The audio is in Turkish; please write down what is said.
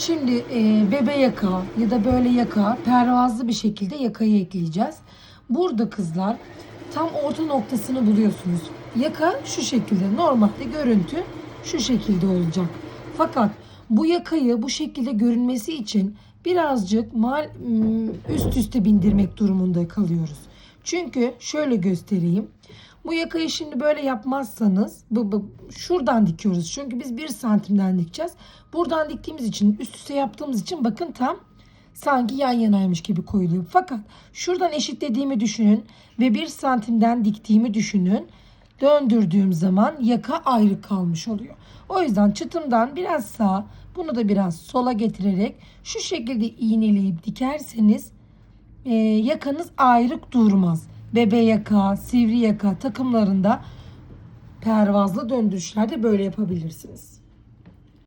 Şimdi e, bebe yaka ya da böyle yaka pervazlı bir şekilde yakayı ekleyeceğiz. Burada kızlar tam orta noktasını buluyorsunuz. Yaka şu şekilde normalde görüntü şu şekilde olacak. Fakat bu yakayı bu şekilde görünmesi için birazcık mal, üst üste bindirmek durumunda kalıyoruz. Çünkü şöyle göstereyim. Bu yakayı şimdi böyle yapmazsanız bu, bu, şuradan dikiyoruz. Çünkü biz bir santimden dikeceğiz. Buradan diktiğimiz için üst üste yaptığımız için bakın tam sanki yan yanaymış gibi koyuluyor. Fakat şuradan eşitlediğimi düşünün ve bir santimden diktiğimi düşünün. Döndürdüğüm zaman yaka ayrı kalmış oluyor. O yüzden çıtımdan biraz sağa bunu da biraz sola getirerek şu şekilde iğneleyip dikerseniz e, yakanız ayrık durmaz. Bebe yaka, sivri yaka takımlarında pervazlı döndürüşlerde böyle yapabilirsiniz.